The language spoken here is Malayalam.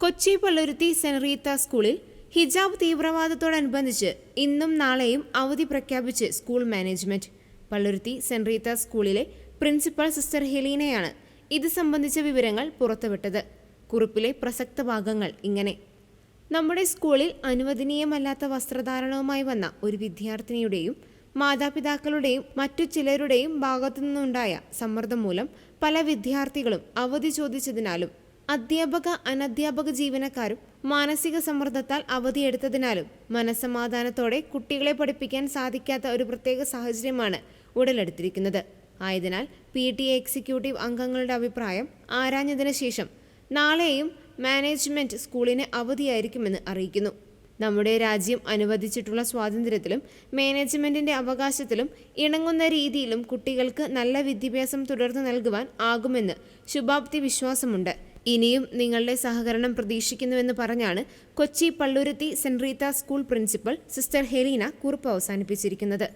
കൊച്ചി പള്ളുരുത്തി സെന്റ് റീത്ത സ്കൂളിൽ ഹിജാബ് തീവ്രവാദത്തോടനുബന്ധിച്ച് ഇന്നും നാളെയും അവധി പ്രഖ്യാപിച്ച് school management. Palluruthy saint Rita സ്കൂളിലെ പ്രിൻസിപ്പൽ സിസ്റ്റർ ഹെലീനയാണ് ഇത് സംബന്ധിച്ച വിവരങ്ങൾ പുറത്തുവിട്ടത്. കുറിപ്പിലെ പ്രസക്ത ഭാഗങ്ങൾ ഇങ്ങനെ. നമ്മുടെ സ്കൂളിൽ അനുവദനീയമല്ലാത്ത വസ്ത്രധാരണവുമായി വന്ന ഒരു വിദ്യാർത്ഥിനിയുടെയും മാതാപിതാക്കളുടെയും മറ്റു ചിലരുടെയും ഭാഗത്തു നിന്നുണ്ടായ സമ്മർദ്ദം മൂലം പല വിദ്യാർത്ഥികളും അവധി ചോദിച്ചതിനാലും അധ്യാപക അനധ്യാപക ജീവനക്കാരും മാനസിക സമ്മർദ്ദത്താൽ അവധിയെടുത്തതിനാലും മനസ്സമാധാനത്തോടെ കുട്ടികളെ പഠിപ്പിക്കാൻ സാധിക്കാത്ത ഒരു പ്രത്യേക സാഹചര്യമാണ് ഉടലെടുത്തിരിക്കുന്നത്. ആയതിനാൽ പി ടി എക്സിക്യൂട്ടീവ് അംഗങ്ങളുടെ അഭിപ്രായം ആരാഞ്ഞതിനു ശേഷം നാളെയും മാനേജ്മെന്റ് സ്കൂളിന് അവധിയായിരിക്കുമെന്ന് അറിയിക്കുന്നു. നമ്മുടെ രാജ്യം അനുവദിച്ചിട്ടുള്ള സ്വാതന്ത്ര്യത്തിലും മാനേജ്മെന്റിന്റെ അവകാശത്തിലും ഇണങ്ങുന്ന രീതിയിലും കുട്ടികൾക്ക് നല്ല വിദ്യാഭ്യാസം തുടർന്ന് നൽകുവാൻ ആകുമെന്ന് ശുഭാപ്തി വിശ്വാസമുണ്ട്. ഇനിയും നിങ്ങളുടെ സഹകരണം പ്രതീക്ഷിക്കുന്നുവെന്ന് പറഞ്ഞാണ് Kochi Palluruthy saint Rita school principal sister Helena കുറിപ്പ് അവസാനിപ്പിച്ചിരിക്കുന്നത്